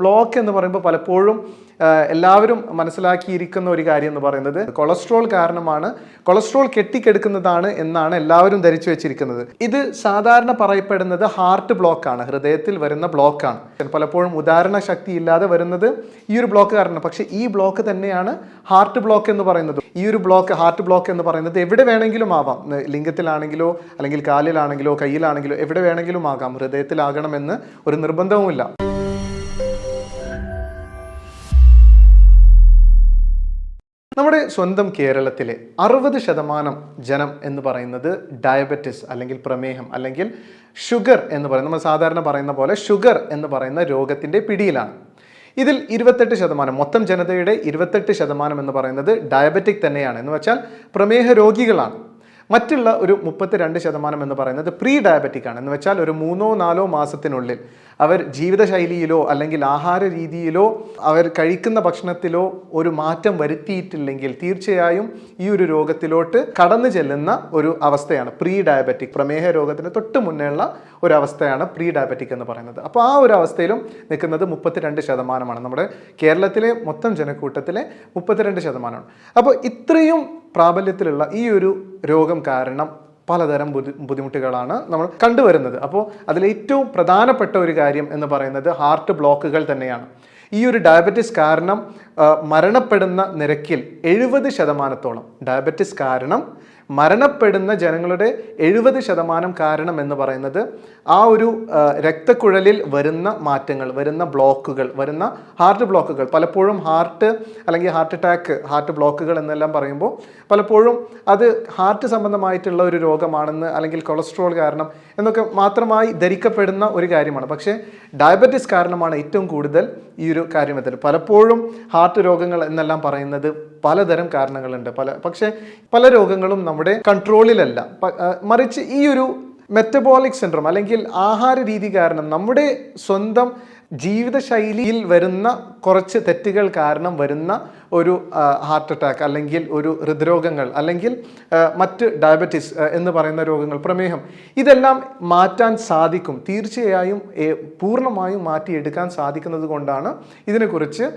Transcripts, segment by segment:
Block എന്ന് പറയുമ്പോൾ പലപ്പോഴും എല്ലാവരും മനസ്സിലാക്കിയിരിക്കുന്ന ഒരു കാര്യം എന്ന് പറയുന്നത് കൊളസ്ട്രോൾ കാരണമാണ്. കൊളസ്ട്രോൾ കെട്ടിക്കെടുക്കുന്നതാണ് എന്നാണ് എല്ലാവരും ധരിച്ചു വെച്ചിരിക്കുന്നത്. ഇത് സാധാരണ പറയപ്പെടുന്നത് ഹാർട്ട് ബ്ലോക്കാണ് ഹൃദയത്തിൽ വരുന്ന ബ്ലോക്കാണ്. പലപ്പോഴും ഉദാഹരണ ശക്തി ഇല്ലാതെ വരുന്നത് ഈ ഒരു ബ്ലോക്ക് കാരണം പക്ഷേ ഈ ബ്ലോക്ക് തന്നെയാണ് ഹാർട്ട് ബ്ലോക്ക് എന്ന് പറയുന്നത്. ഈ ഒരു ബ്ലോക്ക് ഹാർട്ട് ബ്ലോക്ക് എന്ന് പറയുന്നത് എവിടെ വേണമെങ്കിലും ആവാം. ലിംഗത്തിലാണെങ്കിലോ അല്ലെങ്കിൽ കാലിലാണെങ്കിലോ കയ്യിലാണെങ്കിലോ എവിടെ വേണമെങ്കിലും ആകാം. ഹൃദയത്തിലാകണമെന്ന് ഒരു നിർബന്ധവുമില്ല. നമ്മുടെ സ്വന്തം കേരളത്തിലെ അറുപത് ശതമാനം ജനം എന്ന് പറയുന്നത് ഡയബറ്റിസ് അല്ലെങ്കിൽ പ്രമേഹം അല്ലെങ്കിൽ ഷുഗർ എന്ന് പറയുന്നത് നമ്മൾ സാധാരണ പറയുന്ന പോലെ ഷുഗർ എന്ന് പറയുന്ന രോഗത്തിന്റെ പിടിയിലാണ്. ഇതിൽ ഇരുപത്തെട്ട് ശതമാനം മൊത്തം ജനതയുടെ ഇരുപത്തെട്ട് ശതമാനം എന്ന് പറയുന്നത് ഡയബറ്റിക് തന്നെയാണ്. എന്ന് വെച്ചാൽ പ്രമേഹ രോഗികളാണ്. മറ്റുള്ള ഒരു മുപ്പത്തിരണ്ട് ശതമാനം എന്ന് പറയുന്നത് പ്രീ ഡയബറ്റിക് ആണ്. എന്ന് വെച്ചാൽ ഒരു മൂന്നോ നാലോ മാസത്തിനുള്ളിൽ അവർ ജീവിതശൈലിയിലോ അല്ലെങ്കിൽ ആഹാര രീതിയിലോ അവർ കഴിക്കുന്ന ഭക്ഷണത്തിലോ ഒരു മാറ്റം വരുത്തിയിട്ടില്ലെങ്കിൽ തീർച്ചയായും ഈ ഒരു രോഗത്തിലോട്ട് കടന്നു ചെല്ലുന്ന ഒരു അവസ്ഥയാണ് പ്രീ ഡയബറ്റിക് പ്രമേഹ രോഗത്തിന് തൊട്ട് മുന്നേയുള്ള ഒരു അവസ്ഥയാണ് പ്രീ ഡയബറ്റിക് എന്ന് പറയുന്നത്. അപ്പോൾ ആ ഒരു അവസ്ഥയിലും നിൽക്കുന്നത് മുപ്പത്തിരണ്ട് ശതമാനമാണ്. നമ്മുടെ കേരളത്തിലെ മൊത്തം ജനക്കൂട്ടത്തിലെ മുപ്പത്തിരണ്ട് ശതമാനമാണ്. അപ്പോൾ ഇത്രയും പ്രാബല്യത്തിലുള്ള ഈ ഒരു രോഗം കാരണം പലതരം ബുദ്ധി ബുദ്ധിമുട്ടുകളാണ് നമ്മൾ കണ്ടുവരുന്നത്. അപ്പോൾ അതിലേറ്റവും പ്രധാനപ്പെട്ട ഒരു കാര്യം എന്ന് പറയുന്നത് ഹാർട്ട് ബ്ലോക്കുകൾ തന്നെയാണ്. ഈ ഒരു ഡയബറ്റിസ് കാരണം മരണപ്പെടുന്ന നിരക്കിൽ എഴുപത് ശതമാനത്തോളം ഡയബറ്റിസ് കാരണം മരണപ്പെടുന്ന ജനങ്ങളുടെ എഴുപത് ശതമാനം കാരണം എന്ന് പറയുന്നത് ആ ഒരു രക്തക്കുഴലിൽ വരുന്ന മാറ്റങ്ങൾ വരുന്ന ബ്ലോക്കുകൾ വരുന്ന ഹാർട്ട് ബ്ലോക്കുകൾ. പലപ്പോഴും ഹാർട്ട് അല്ലെങ്കിൽ ഹാർട്ട് അറ്റാക്ക് ഹാർട്ട് ബ്ലോക്കുകൾ എന്നെല്ലാം പറയുമ്പോൾ പലപ്പോഴും അത് ഹാർട്ട് സംബന്ധമായിട്ടുള്ള ഒരു രോഗമാണെന്ന് അല്ലെങ്കിൽ കൊളസ്ട്രോൾ കാരണം എന്നൊക്കെ മാത്രമായി ധരിക്കപ്പെടുന്ന ഒരു കാര്യമാണ്. പക്ഷേ ഡയബറ്റിസ് കാരണമാണ് ഏറ്റവും കൂടുതൽ ഈ ഒരു കാര്യം എത്തുന്നത് പലപ്പോഴും ഹാർട്ട് രോഗങ്ങൾ എന്നെല്ലാം പറയുന്നത് പലതരം കാരണങ്ങളുണ്ട്. പല പക്ഷേ പല രോഗങ്ങളും നമ്മുടെ കൺട്രോളിലല്ല മറിച്ച് ഈ ഒരു മെറ്റബോളിക് സിൻഡ്രോം അല്ലെങ്കിൽ ആഹാര രീതി കാരണം നമ്മുടെ സ്വന്തം ജീവിതശൈലിയിൽ വരുന്ന കുറച്ച് തെറ്റുകൾ കാരണം വരുന്ന ഒരു ഹാർട്ട് അറ്റാക്ക് അല്ലെങ്കിൽ ഒരു ഹൃദ്രോഗങ്ങൾ അല്ലെങ്കിൽ മറ്റ് ഡയബറ്റിസ് എന്ന് പറയുന്ന രോഗങ്ങൾ പ്രമേഹം. ഇതെല്ലാം മാറ്റാൻ സാധിക്കും. തീർച്ചയായും പൂർണമായും മാറ്റിയെടുക്കാൻ സാധിക്കുന്നത് കൊണ്ടാണ് ഇതിനെക്കുറിച്ച്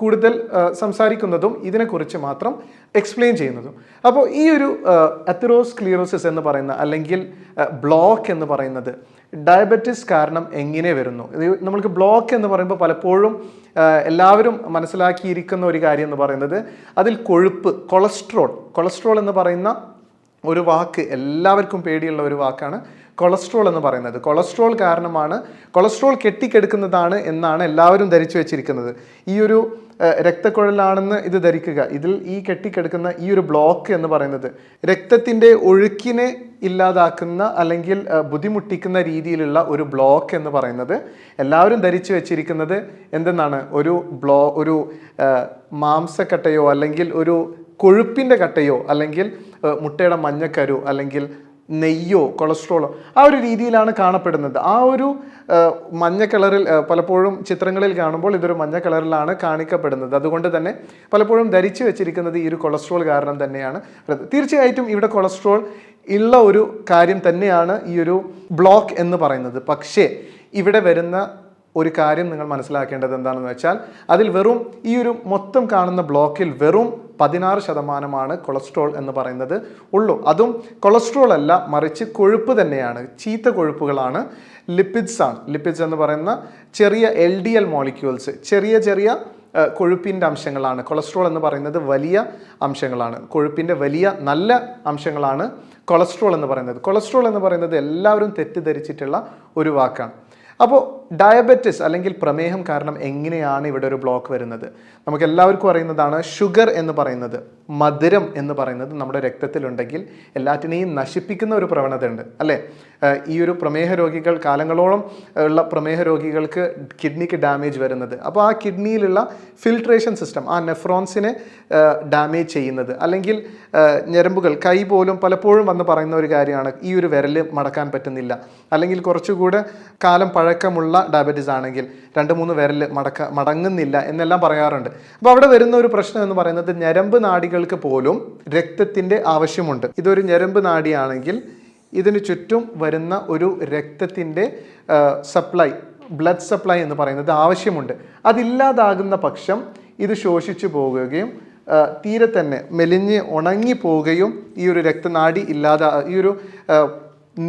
കൂടുതൽ സംസാരിക്കുന്നതും ഇതിനെക്കുറിച്ച് മാത്രം എക്സ്പ്ലെയിൻ ചെയ്യുന്നതും. അപ്പോൾ ഈ ഒരു എത്തറോസ്ക്ലിയറോസിസ് എന്ന് പറയുന്ന അല്ലെങ്കിൽ ബ്ലോക്ക് എന്ന് പറയുന്നത് ഡയബറ്റിസ് കാരണം എങ്ങനെ വരുന്നു? ഇത് നമ്മൾക്ക് ബ്ലോക്ക് എന്ന് പറയുമ്പോൾ പലപ്പോഴും എല്ലാവരും മനസ്സിലാക്കിയിരിക്കുന്ന ഒരു കാര്യം എന്ന് പറയുന്നത് അതിൽ കൊഴുപ്പ് കൊളസ്ട്രോൾ. കൊളസ്ട്രോൾ എന്ന് പറയുന്ന ഒരു വാക്ക് എല്ലാവർക്കും പേടിയുള്ള ഒരു വാക്കാണ് കൊളസ്ട്രോൾ എന്ന് പറയുന്നത്. കൊളസ്ട്രോൾ കാരണമാണ് കൊളസ്ട്രോൾ കെട്ടിക്കെടുക്കുന്നതാണ് എന്നാണ് എല്ലാവരും ധരിച്ചു വെച്ചിരിക്കുന്നത്. ഈ ഒരു രക്തക്കുഴലാണെന്ന് ഇത് ധരിക്കുക. ഇതിൽ ഈ കെട്ടിക്കിടക്കുന്ന ഈ ഒരു ബ്ലോക്ക് എന്ന് പറയുന്നത് രക്തത്തിന്റെ ഒഴുക്കിനെ ഇല്ലാതാക്കുന്ന അല്ലെങ്കിൽ ബുദ്ധിമുട്ടിക്കുന്ന രീതിയിലുള്ള ഒരു ബ്ലോക്ക് എന്ന് പറയുന്നത് എല്ലാവരും ധരിച്ചു വെച്ചിരിക്കുന്നത് എന്തെന്നാണ്? ഒരു ബ്ലോ ഒരു മാംസക്കട്ടയോ അല്ലെങ്കിൽ ഒരു കൊഴുപ്പിന്റെ കട്ടയോ അല്ലെങ്കിൽ മുട്ടയുടെ മഞ്ഞക്കരു അല്ലെങ്കിൽ നെയ്യോ കൊളസ്ട്രോളോ ആ ഒരു രീതിയിലാണ് കാണപ്പെടുന്നത്. ആ ഒരു മഞ്ഞ കളറിൽ പലപ്പോഴും ചിത്രങ്ങളിൽ കാണുമ്പോൾ ഇതൊരു മഞ്ഞ കളറിലാണ് കാണിക്കപ്പെടുന്നത്. അതുകൊണ്ട് തന്നെ പലപ്പോഴും ധരിച്ചു വെച്ചിരിക്കുന്നത് ഈ ഒരു കൊളസ്ട്രോൾ കാരണം തന്നെയാണ്. തീർച്ചയായിട്ടും ഇവിടെ കൊളസ്ട്രോൾ ഉള്ള ഒരു കാര്യം തന്നെയാണ് ഈ ഒരു ബ്ലോക്ക് എന്ന് പറയുന്നത്. പക്ഷേ ഇവിടെ വരുന്ന ഒരു കാര്യം നിങ്ങൾ മനസ്സിലാക്കേണ്ടത് എന്താണെന്ന് വെച്ചാൽ അതിൽ വെറും ഈ ഒരു മൊത്തം കാണുന്ന ബ്ലോക്കിൽ വെറും പതിനാറ് ശതമാനമാണ് കൊളസ്ട്രോൾ എന്ന് പറയുന്നത് ഉള്ളൂ. അതും കൊളസ്ട്രോൾ അല്ല മറിച്ച് കൊഴുപ്പ് തന്നെയാണ്. ചീത്ത കൊഴുപ്പുകളാണ് ലിപ്പിഡ്സ് ആണ്. ലിപ്പിഡ്സ് എന്ന് പറയുന്ന ചെറിയ എൽ ഡി എൽ മോളിക്യൂൾസ് ചെറിയ ചെറിയ കൊഴുപ്പിന്റെ അംശങ്ങളാണ്. കൊളസ്ട്രോൾ എന്ന് പറയുന്നത് വലിയ അംശങ്ങളാണ്. കൊഴുപ്പിന്റെ വലിയ നല്ല അംശങ്ങളാണ് കൊളസ്ട്രോൾ എന്ന് പറയുന്നത്. കൊളസ്ട്രോൾ എന്ന് പറയുന്നത് എല്ലാവരും തെറ്റിദ്ധരിച്ചിട്ടുള്ള ഒരു വാക്കാണ്. അപ്പോൾ ഡയബറ്റിസ് അല്ലെങ്കിൽ പ്രമേഹം കാരണം എങ്ങനെയാണ് ഇവിടെ ഒരു ബ്ലോക്ക് വരുന്നത്? നമുക്ക് എല്ലാവർക്കും അറിയുന്നതാണ് ഷുഗർ എന്ന് പറയുന്നത് മധുരം എന്ന് പറയുന്നത് നമ്മുടെ രക്തത്തിലുണ്ടെങ്കിൽ എല്ലാറ്റിനെയും നശിപ്പിക്കുന്ന ഒരു പ്രവണത ഉണ്ട് അല്ലേ? ഈ ഒരു പ്രമേഹ രോഗികൾ കാലങ്ങളോളം ഉള്ള പ്രമേഹ രോഗികൾക്ക് കിഡ്നിക്ക് ഡാമേജ് വരുന്നത്. അപ്പോൾ ആ കിഡ്നിയിലുള്ള ഫിൽട്രേഷൻ സിസ്റ്റം ആ നെഫ്രോൺസിനെ ഡാമേജ് ചെയ്യുന്നത്. അല്ലെങ്കിൽ ഞരമ്പുകൾ കൈ പോലും പലപ്പോഴും വന്ന് പറയുന്ന ഒരു കാര്യമാണ് ഈ ഒരു വിരൽ മടക്കാൻ പറ്റുന്നില്ല. അല്ലെങ്കിൽ കുറച്ചുകൂടെ കാലം പഴക്കമുള്ള ഡയബറ്റീസ് ആണെങ്കിൽ രണ്ട് മൂന്ന് വിരൽ മടക്ക മടങ്ങുന്നില്ല എന്നെല്ലാം പറയാറുണ്ട്. അപ്പോൾ അവിടെ വരുന്ന ഒരു പ്രശ്നം എന്ന് പറയുന്നത് ഞരമ്പ് നാടികൾക്ക് പോലും രക്തത്തിന്റെ ആവശ്യമുണ്ട്. ഇതൊരു ഞരമ്പ് നാടിയാണെങ്കിൽ ഇതിന് ചുറ്റും വരുന്ന ഒരു രക്തത്തിന്റെ സപ്ലൈ ബ്ലഡ് സപ്ലൈ എന്ന് പറയുന്നത് ആവശ്യമുണ്ട്. അതില്ലാതാകുന്ന പക്ഷം ഇത് ശോഷിച്ചു പോകുകയും തീരെ തന്നെ മെലിഞ്ഞ് ഉണങ്ങി പോവുകയും ഈ ഒരു രക്തനാടി ഇല്ലാതെ ഈ ഒരു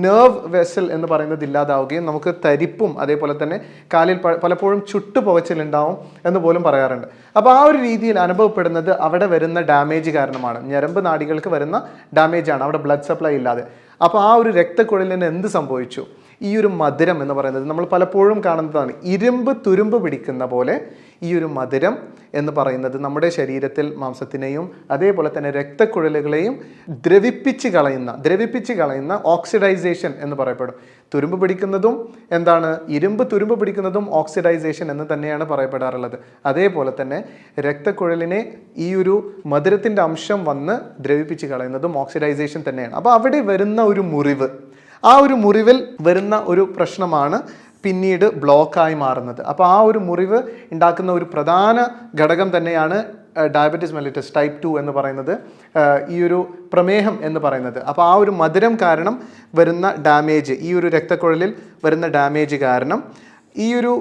നെർവ് വെസൽ എന്ന് പറയുന്നത് ഇല്ലാതാവുകയും നമുക്ക് തരിപ്പും അതേപോലെ തന്നെ കാലിൽ പലപ്പോഴും ചുട്ടു പുകച്ചിലുണ്ടാവും എന്ന് പോലും പറയാറുണ്ട്. അപ്പോൾ ആ ഒരു രീതിയിൽ അനുഭവപ്പെടുന്നത് അവിടെ വരുന്ന ഡാമേജ് കാരണമാണ്. ഞരമ്പ് നാടികൾക്ക് വരുന്ന ഡാമേജാണ് അവിടെ ബ്ലഡ് സപ്ലൈ ഇല്ലാതെ. അപ്പോൾ ആ ഒരു രക്തക്കുഴലിന് എന്ത് സംഭവിച്ചു? ഈ ഒരു മധുരം എന്ന് പറയുന്നത് നമ്മൾ പലപ്പോഴും കാണുന്നതാണ്. ഇരുമ്പ് തുരുമ്പ് പിടിക്കുന്ന പോലെ ഈ ഒരു മധുരം എന്ന് പറയുന്നത് നമ്മുടെ ശരീരത്തിൽ മാംസത്തിനെയും അതേപോലെ തന്നെ രക്തക്കുഴലുകളെയും ദ്രവിപ്പിച്ച് കളയുന്ന ദ്രവിപ്പിച്ച് കളയുന്ന ഓക്സിഡൈസേഷൻ എന്ന് പറയപ്പെടും. തുരുമ്പ് പിടിക്കുന്നതും എന്താണ്? ഇരുമ്പ് തുരുമ്പ് പിടിക്കുന്നതും ഓക്സിഡൈസേഷൻ എന്ന് തന്നെയാണ് പറയപ്പെടാറുള്ളത്. അതേപോലെ തന്നെ രക്തക്കുഴലിനെ ഈ ഒരു മധുരത്തിന്റെ അംശം വന്ന് ദ്രവിപ്പിച്ച് കളയുന്നതും ഓക്സിഡൈസേഷൻ തന്നെയാണ്. അപ്പോൾ അവിടെ വരുന്ന ഒരു മുറിവ് ആ ഒരു മുറിവിൽ വരുന്ന ഒരു പ്രശ്നമാണ് പിന്നീട് ബ്ലോക്കായി മാറുന്നത്. അപ്പോൾ ആ ഒരു മുറിവ് ഉണ്ടാക്കുന്ന ഒരു പ്രധാന ഘടകം തന്നെയാണ് ഡയബറ്റിസ് മെലിറ്റസ് ടൈപ്പ് ടു എന്ന് പറയുന്നത് ഈ ഒരു പ്രമേഹം എന്ന് പറയുന്നത്. അപ്പോൾ ആ ഒരു മധുരം കാരണം വരുന്ന ഡാമേജ് ഈ ഒരു രക്തക്കുഴലിൽ വരുന്ന ഡാമേജ് കാരണം ഈ ഒരു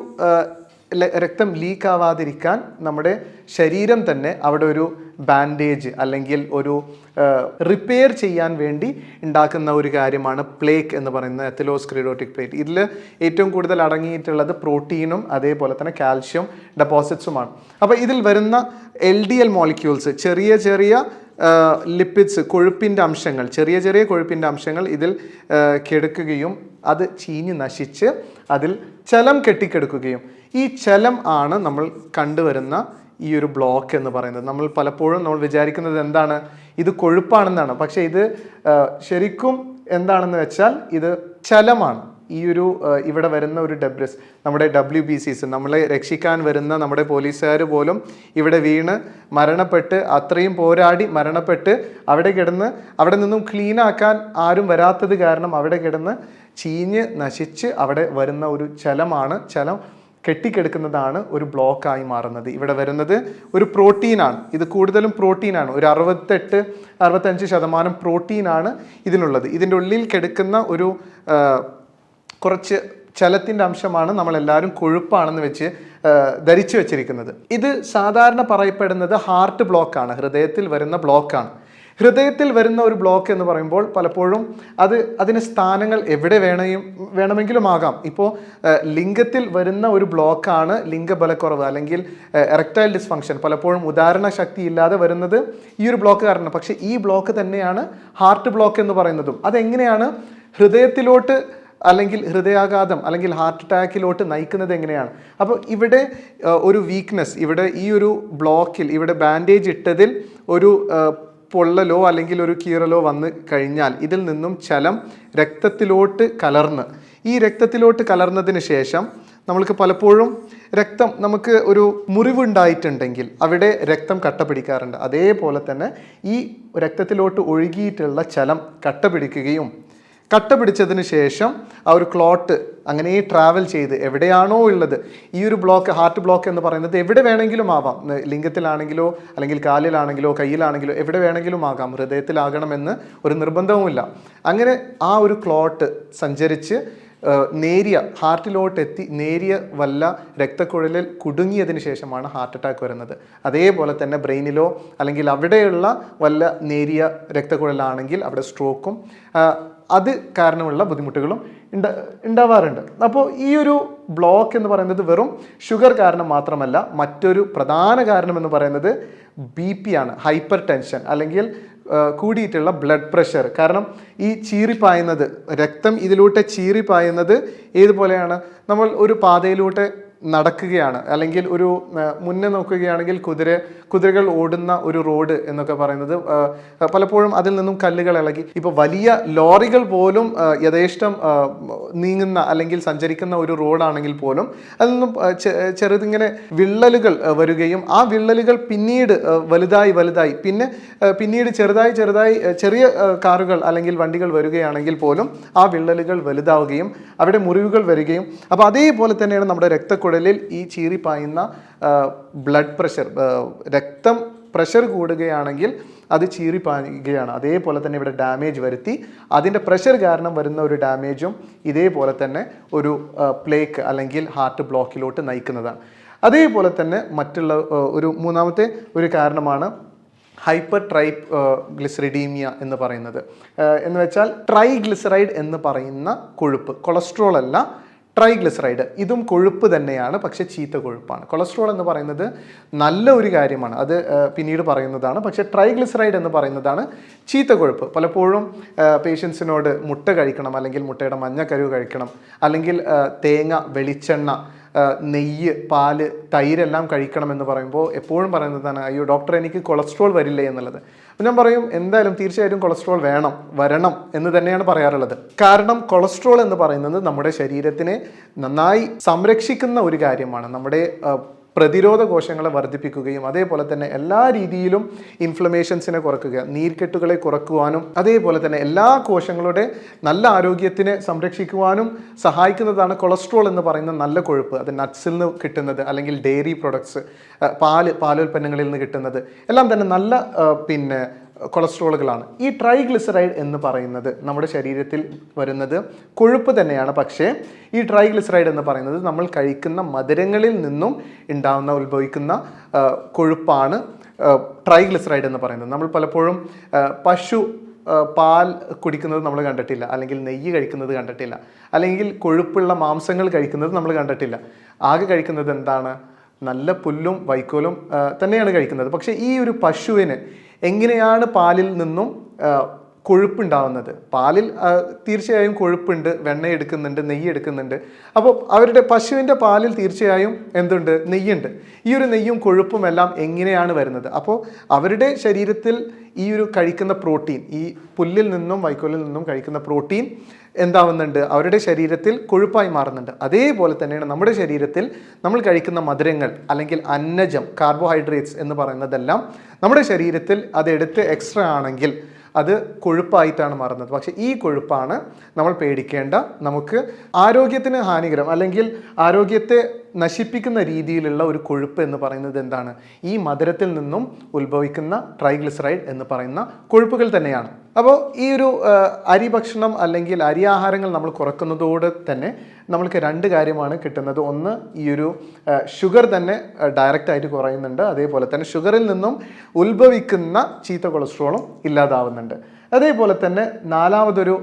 രക്തം ലീക്കാവാതിരിക്കാൻ നമ്മുടെ ശരീരം തന്നെ അവിടെ ഒരു ബാൻഡേജ് അല്ലെങ്കിൽ ഒരു റിപ്പയർ ചെയ്യാൻ വേണ്ടി ഉണ്ടാക്കുന്ന ഒരു കാര്യമാണ് പ്ലേക്ക് എന്ന് പറയുന്ന എത്തലോസ്ക്രിഡോട്ടിക് പ്ലേറ്റ് ഇതിൽ ഏറ്റവും കൂടുതൽ അടങ്ങിയിട്ടുള്ളത് പ്രോട്ടീനും അതേപോലെ തന്നെ കാൽഷ്യം ഡെപ്പോസിറ്റ്സുമാണ് അപ്പോൾ ഇതിൽ വരുന്ന എൽ ഡി എൽ മോളിക്യൂൾസ് ചെറിയ ചെറിയ ലിപ്പിഡ്സ് കൊഴുപ്പിന്റെ അംശങ്ങൾ ചെറിയ ചെറിയ കൊഴുപ്പിന്റെ അംശങ്ങൾ ഇതിൽ കെടുക്കുകയും അത് ചീഞ്ഞ് നശിച്ച് അതിൽ ചലം കെട്ടിക്കെടുക്കുകയും ഈ ചലം ആണ് നമ്മൾ കണ്ടുവരുന്ന ഈ ഒരു ബ്ലോക്ക് എന്ന് പറയുന്നത്. നമ്മൾ പലപ്പോഴും നമ്മൾ വിചാരിക്കുന്നത് എന്താണ്? ഇത് കൊഴുപ്പാണെന്നാണ്. പക്ഷേ ഇത് ശരിക്കും എന്താണെന്ന് വെച്ചാൽ ഇത് ചലമാണ്. ഈ ഒരു ഇവിടെ വരുന്ന ഒരു ഡെബ്രിസ് നമ്മുടെ ഡബ്ല്യു ബി സിസ് നമ്മളെ രക്ഷിക്കാൻ വരുന്ന നമ്മുടെ പോലീസുകാർ പോലും ഇവിടെ വീണ് മരണപ്പെട്ട് അത്രയും പോരാടി മരണപ്പെട്ട് അവിടെ കിടന്ന് അവിടെ നിന്നും ക്ലീനാക്കാൻ ആരും വരാത്തത് കാരണം അവിടെ കിടന്ന് ചീഞ്ഞ് നശിച്ച് അവിടെ വരുന്ന ഒരു ചലമാണ്. ചലം കെട്ടിക്കെടുക്കുന്നതാണ് ഒരു ബ്ലോക്കായി മാറുന്നത്. ഇവിടെ വരുന്നത് ഒരു പ്രോട്ടീനാണ്. ഇത് കൂടുതലും പ്രോട്ടീനാണ്. ഒരു അറുപത്തെട്ട് അറുപത്തഞ്ച് ശതമാനം പ്രോട്ടീനാണ് ഇതിനുള്ളത്. ഇതിന്റെ ഉള്ളിൽ കിടക്കുന്ന ഒരു കുറച്ച് ചലത്തിന്റെ അംശമാണ് നമ്മളെല്ലാവരും കൊഴുപ്പാണെന്ന് വെച്ച് ധരിച്ചു വെച്ചിരിക്കുന്നത്. ഇത് സാധാരണ പറയപ്പെടുന്നത് ഹാർട്ട് ബ്ലോക്കാണ്. ഹൃദയത്തിൽ വരുന്ന ബ്ലോക്കാണ്. ഹൃദയത്തിൽ വരുന്ന ഒരു ബ്ലോക്ക് എന്ന് പറയുമ്പോൾ പലപ്പോഴും അത് അതിന് സ്ഥാനങ്ങൾ എവിടെ വേണയും വേണമെങ്കിലും ആകാം. ഇപ്പോൾ ലിംഗത്തിൽ വരുന്ന ഒരു ബ്ലോക്കാണ് ലിംഗബലക്കുറവ് അല്ലെങ്കിൽ എറക്ടൈൽ ഡിസ്ഫങ്ഷൻ പലപ്പോഴും ഉദാഹരണ ശക്തി ഇല്ലാതെ വരുന്നത് ഈ ഒരു ബ്ലോക്ക് കാരണം പക്ഷേ ഈ ബ്ലോക്ക് തന്നെയാണ് ഹാർട്ട് ബ്ലോക്ക് എന്ന് പറയുന്നതും. അതെങ്ങനെയാണ്? ഹൃദയത്തിലോട്ട് അല്ലെങ്കിൽ ഹൃദയാഘാതം അല്ലെങ്കിൽ ഹാർട്ട് അറ്റാക്കിലോട്ട് നയിക്കുന്നത് എങ്ങനെയാണ്? അപ്പോൾ ഇവിടെ ഒരു വീക്ക്നെസ് ഇവിടെ ഈ ഒരു ബ്ലോക്കിൽ ഇവിടെ ബാൻഡേജ് ഇട്ടതിൽ ഒരു പൊള്ളലോ അല്ലെങ്കിൽ ഒരു കീറലോ വന്ന് കഴിഞ്ഞാൽ ഇതിൽ നിന്നും ചലം രക്തത്തിലോട്ട് കലർന്ന്. ഈ രക്തത്തിലോട്ട് കലർന്നതിന് ശേഷം നമ്മൾക്ക് പലപ്പോഴും രക്തം നമുക്ക് ഒരു മുറിവുണ്ടായിട്ടുണ്ടെങ്കിൽ അവിടെ രക്തം കട്ട പിടിക്കാറുണ്ട് അതേപോലെ തന്നെ ഈ രക്തത്തിലോട്ട് ഒഴുകിയിട്ടുള്ള ചലം കട്ട പിടിക്കുകയും കട്ട പിടിച്ചതിന് ശേഷം ആ ഒരു ക്ലോട്ട് അങ്ങനെ ട്രാവൽ ചെയ്ത് എവിടെയാണോ ഉള്ളത്. ഈ ഒരു ബ്ലോക്ക് ഹാർട്ട് ബ്ലോക്ക് എന്ന് പറയുന്നത് എവിടെ വേണമെങ്കിലും ആവാം. ലിംഗത്തിലാണെങ്കിലോ അല്ലെങ്കിൽ കാലിലാണെങ്കിലോ കയ്യിലാണെങ്കിലോ എവിടെ വേണമെങ്കിലും ആകാം. ഹൃദയത്തിലാകണമെന്ന് ഒരു നിർബന്ധവുമില്ല. അങ്ങനെ ആ ഒരു ക്ലോട്ട് സഞ്ചരിച്ച് നേരിയ ഹാർട്ടിലോട്ട് എത്തി നേരിയ വല്ല രക്തക്കുഴലിൽ കുടുങ്ങിയതിന് ശേഷമാണ് ഹാർട്ട് അറ്റാക്ക് വരുന്നത്. അതേപോലെ തന്നെ ബ്രെയിനിലോ അല്ലെങ്കിൽ അവിടെയുള്ള വല്ല നേരിയ രക്തക്കുഴലാണെങ്കിൽ അവിടെ സ്ട്രോക്കും അത് കാരണമുള്ള ബുദ്ധിമുട്ടുകളും ഉണ്ട ഉണ്ടാവാറുണ്ട് അപ്പോൾ ഈ ഒരു ബ്ലോക്ക് എന്ന് പറയുന്നത് വെറും ഷുഗർ കാരണം മാത്രമല്ല മറ്റൊരു പ്രധാന കാരണം എന്ന് പറയുന്നത് ബി പി ആണ് ഹൈപ്പർ ടെൻഷൻ അല്ലെങ്കിൽ കൂടിയിട്ടുള്ള ബ്ലഡ് പ്രഷർ. കാരണം ഈ ചീറിപ്പായുന്നത് രക്തം ഇതിലൂടെ ചീറിപ്പായുന്നത് ഏതുപോലെയാണ്? നമ്മൾ ഒരു പാതയിലൂടെ നടക്കുകയാണ്. അല്ലെങ്കിൽ ഒരു മുന്നേ നോക്കുകയാണെങ്കിൽ കുതിര കുതിരകൾ ഓടുന്ന ഒരു റോഡ് എന്നൊക്കെ പറയുന്നത് പലപ്പോഴും അതിൽ നിന്നും കല്ലുകൾ ഇളകി. ഇപ്പോൾ വലിയ ലോറികൾ പോലും യഥേഷ്ടം നീങ്ങുന്ന അല്ലെങ്കിൽ സഞ്ചരിക്കുന്ന ഒരു റോഡാണെങ്കിൽ പോലും അതിൽ നിന്നും ചെറുതിങ്ങനെ വിള്ളലുകൾ വരികയും ആ വിള്ളലുകൾ പിന്നീട് വലുതായി വലുതായി. പിന്നെ പിന്നീട് ചെറുതായി ചെറുതായി ചെറിയ കാറുകൾ അല്ലെങ്കിൽ വണ്ടികൾ വരികയാണെങ്കിൽ പോലും ആ വിള്ളലുകൾ വലുതാവുകയും അവിടെ മുറിവുകൾ വരികയും അപ്പോൾ അതേപോലെ തന്നെയാണ് നമ്മുടെ രക്തക്കുഴലിൽ ഈ ചീറി പായുന്ന ബ്ലഡ് പ്രഷർ രക്തം പ്രഷർ കൂടുകയാണെങ്കിൽ അത് ചീറി പായുകയാണ്. അതേപോലെ തന്നെ ഇവിടെ ഡാമേജ് വരുത്തി. അതിന്റെ പ്രഷർ കാരണം വരുന്ന ഒരു ഡാമേജും ഇതേപോലെ തന്നെ ഒരു പ്ലേക്ക് അല്ലെങ്കിൽ ഹാർട്ട് ബ്ലോക്കിലോട്ട് നയിക്കുന്നതാണ്. അതേപോലെ തന്നെ മറ്റുള്ള ഒരു മൂന്നാമത്തെ ഒരു കാരണമാണ് ഹൈപ്പർ ട്രൈ ഗ്ലിസറിഡീമിയ എന്ന് പറയുന്നത്. എന്ന് വെച്ചാൽ ട്രൈ ഗ്ലിസറൈഡ് എന്ന് പറയുന്ന കൊഴുപ്പ് കൊളസ്ട്രോൾ അല്ല ട്രൈഗ്ലിസറൈഡ്. ഇതും കൊഴുപ്പ് തന്നെയാണ് പക്ഷെ ചീത്ത കൊഴുപ്പാണ്. കൊളസ്ട്രോൾ എന്ന് പറയുന്നത് നല്ല ഒരു കാര്യമാണ്. അത് പിന്നീട് പറയുന്നതാണ്. പക്ഷേ ട്രൈഗ്ലിസറൈഡ് എന്ന് പറയുന്നതാണ് ചീത്ത കൊഴുപ്പ്. പലപ്പോഴും പേഷ്യൻസിനോട് മുട്ട കഴിക്കണം അല്ലെങ്കിൽ മുട്ടയുടെ മഞ്ഞക്കരുവ് കഴിക്കണം അല്ലെങ്കിൽ തേങ്ങ വെളിച്ചെണ്ണ നെയ്യ് പാൽ തൈരെല്ലാം കഴിക്കണം എന്ന് പറയുമ്പോൾ എപ്പോഴും പറയുന്നതാണ് അയ്യോ ഡോക്ടർ എനിക്ക് കൊളസ്ട്രോൾ വരില്ലേ? എന്നുള്ളത്. അപ്പം ഞാൻ പറയും എന്തായാലും തീർച്ചയായിട്ടും കൊളസ്ട്രോൾ വേണം വരണം എന്ന് തന്നെയാണ് പറയാറുള്ളത്. കാരണം കൊളസ്ട്രോൾ എന്ന് പറയുന്നത് നമ്മുടെ ശരീരത്തിനെ നന്നായി സംരക്ഷിക്കുന്ന ഒരു കാര്യമാണ്. നമ്മുടെ പ്രതിരോധ കോശങ്ങളെ വർദ്ധിപ്പിക്കുകയും അതേപോലെ തന്നെ എല്ലാ രീതിയിലും ഇൻഫ്ലമേഷൻസിനെ കുറക്കുക നീർക്കെട്ടുകളെ കുറക്കുവാനും അതേപോലെ തന്നെ എല്ലാ കോശങ്ങളുടെ നല്ല ആരോഗ്യത്തിനെ സംരക്ഷിക്കുവാനും സഹായിക്കുന്നതാണ് കൊളസ്ട്രോൾ എന്ന് പറയുന്ന നല്ല കൊഴുപ്പ് അത് നട്ട്സിൽ നിന്ന് കിട്ടുന്നത് അല്ലെങ്കിൽ ഡെയറി പ്രൊഡക്ട്സ് പാൽ പാലുൽപ്പന്നങ്ങളിൽ നിന്ന് കിട്ടുന്നത്. എല്ലാം തന്നെ നല്ല പിന്നെ കൊളസ്ട്രോളുകളാണ്. ഈ ട്രൈഗ്ലിസറൈഡ് എന്ന് പറയുന്നത് നമ്മുടെ ശരീരത്തിൽ വരുന്നത് കൊഴുപ്പ് തന്നെയാണ്. പക്ഷേ ഈ ട്രൈഗ്ലിസറൈഡ് എന്ന് പറയുന്നത് നമ്മൾ കഴിക്കുന്ന മധുരങ്ങളിൽ നിന്നും ഉണ്ടാകുന്ന ഉത്ഭവിക്കുന്ന കൊഴുപ്പാണ് ട്രൈഗ്ലിസറൈഡ് എന്ന് പറയുന്നത്. നമ്മൾ പലപ്പോഴും പശു പാൽ കുടിക്കുന്നത് നമ്മൾ കണ്ടിട്ടില്ല. അല്ലെങ്കിൽ നെയ്യ് കഴിക്കുന്നത് കണ്ടിട്ടില്ല. അല്ലെങ്കിൽ കൊഴുപ്പുള്ള മാംസങ്ങൾ കഴിക്കുന്നത് നമ്മൾ കണ്ടിട്ടില്ല. ആകെ കഴിക്കുന്നത് എന്താണ്? നല്ല പുല്ലും വൈക്കോലും തന്നെയാണ് കഴിക്കുന്നത്. പക്ഷേ ഈ ഒരു പശുവിന് എങ്ങനെയാണ് പാലിൽ നിന്നും കൊഴുപ്പുണ്ടാവുന്നത്. പാലിൽ തീർച്ചയായും കൊഴുപ്പുണ്ട് വെണ്ണ എടുക്കുന്നുണ്ട് നെയ്യ് എടുക്കുന്നുണ്ട്. അപ്പോൾ അവരുടെ പശുവിന്റെ പാലിൽ തീർച്ചയായും എന്തുണ്ട്? നെയ്യുണ്ട്. ഈ ഒരു നെയ്യും കൊഴുപ്പും എല്ലാം എങ്ങനെയാണ് വരുന്നത്? അപ്പോൾ അവരുടെ ശരീരത്തിൽ ഈ ഒരു കഴിക്കുന്ന പ്രോട്ടീൻ ഈ പുല്ലിൽ നിന്നും വൈക്കോലിൽ നിന്നും കഴിക്കുന്ന പ്രോട്ടീൻ എന്താവുന്നുണ്ട്? അവരുടെ ശരീരത്തിൽ കൊഴുപ്പായി മാറുന്നുണ്ട്. അതേപോലെ തന്നെയാണ് നമ്മുടെ ശരീരത്തിൽ നമ്മൾ കഴിക്കുന്ന മധുരങ്ങൾ അല്ലെങ്കിൽ അന്നജം കാർബോഹൈഡ്രേറ്റ്സ് എന്ന് പറയുന്നതെല്ലാം നമ്മുടെ ശരീരത്തിൽ അതെടുത്ത് എക്സ്ട്രാ ആണെങ്കിൽ അത് കൊഴുപ്പായിട്ടാണ് മാറുന്നത്. പക്ഷേ ഈ കൊഴുപ്പാണ് നമ്മൾ പേടിക്കേണ്ട. നമുക്ക് ആരോഗ്യത്തിന് ഹാനികരം അല്ലെങ്കിൽ ആരോഗ്യത്തെ നശിപ്പിക്കുന്ന രീതിയിലുള്ള ഒരു കൊഴുപ്പ് എന്ന് പറയുന്നത് എന്താണ്? ഈ മധുരത്തിൽ നിന്നും ഉത്ഭവിക്കുന്ന ട്രൈഗ്ലിസറൈഡ് എന്ന് പറയുന്ന കൊഴുപ്പുകൾ തന്നെയാണ്. അപ്പോൾ ഈ ഒരു അരി ഭക്ഷണം അല്ലെങ്കിൽ അരി ആഹാരങ്ങൾ നമ്മൾ കുറക്കുന്നതോടെ തന്നെ നമ്മൾക്ക് രണ്ട് കാര്യമാണ് കിട്ടുന്നത്. ഒന്ന് ഈ ഒരു ഷുഗർ തന്നെ ഡയറക്റ്റ് ആയിട്ട് കുറയുന്നുണ്ട്. അതേപോലെ തന്നെ ഷുഗറിൽ നിന്നും ഉത്ഭവിക്കുന്ന ചീത്ത കൊളസ്ട്രോളും ഇല്ലാതാവുന്നുണ്ട്. അതേപോലെ തന്നെ നാലാമതൊരു